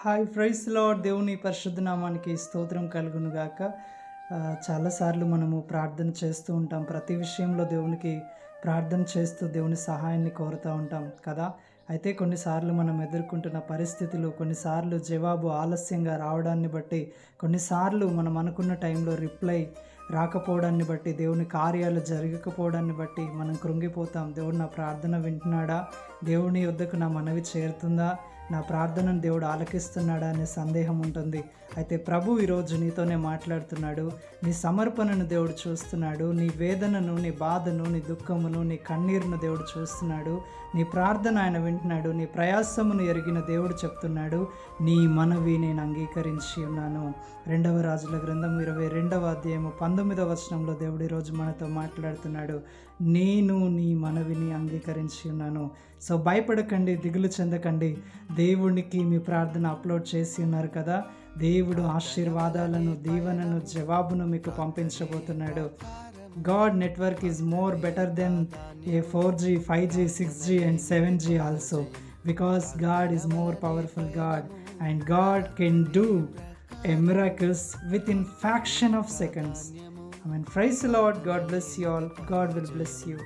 Hi ఫ్రైస్లో దేవుని పరిశుద్ధ నామానికి స్తోత్రం కలుగును గాక చాలాసార్లు మనము ప్రార్థన చేస్తూ ఉంటాం. ప్రతి విషయంలో దేవునికి ప్రార్థన చేస్తూ దేవుని సహాయాన్ని కోరుతూ ఉంటాం కదా. అయితే కొన్నిసార్లు మనం ఎదుర్కొంటున్న పరిస్థితులు కొన్నిసార్లు జవాబు ఆలస్యంగా రావడాన్ని బట్టి కొన్నిసార్లు మనం అనుకున్న టైంలో రిప్లై రాకపోవడాన్ని బట్టి దేవుని కార్యాలు జరగకపోవడాన్ని బట్టి మనం కృంగిపోతాం. దేవుడు నా ప్రార్థన వింటున్నాడా? దేవుని వద్దకు నా మనవి చేరుతుందా? నా ప్రార్థనను దేవుడు ఆలకిస్తున్నాడా అనే సందేహం ఉంటుంది. అయితే ప్రభు ఈరోజు నీతోనే మాట్లాడుతున్నాడు. నీ సమర్పణను దేవుడు చూస్తున్నాడు. నీ వేదనను నీ బాధను నీ దుఃఖమును నీ కన్నీరును దేవుడు చూస్తున్నాడు. నీ ప్రార్థన ఆయన వింటున్నాడు. నీ ప్రయాసమును ఎరిగిన దేవుడు చెప్తున్నాడు. నీ మనవి నేను అంగీకరించి ఉన్నాను. రెండవ రాజుల గ్రంథం ఇరవై రెండవ అధ్యాయము పంతొమ్మిదవ వచనంలో దేవుడు ఈరోజు మనతో మాట్లాడుతున్నాడు. నేను నీ మనవిని స్వీకరించి ఉన్నాను సో భయపడకండి దిగులు చెందకండి దేవునికి మీ ప్రార్థన అప్లోడ్ చేసి ఉన్నారు కదా దేవుడు ఆశీర్వాదాలను దీవెనను జవాబును మీకు పంపించబోతున్నాడు God network is more better than a four G five G six G and seven G also because God is more powerful God and God can do a within fraction of seconds I mean, praise the Lord. God bless you all. God will bless you.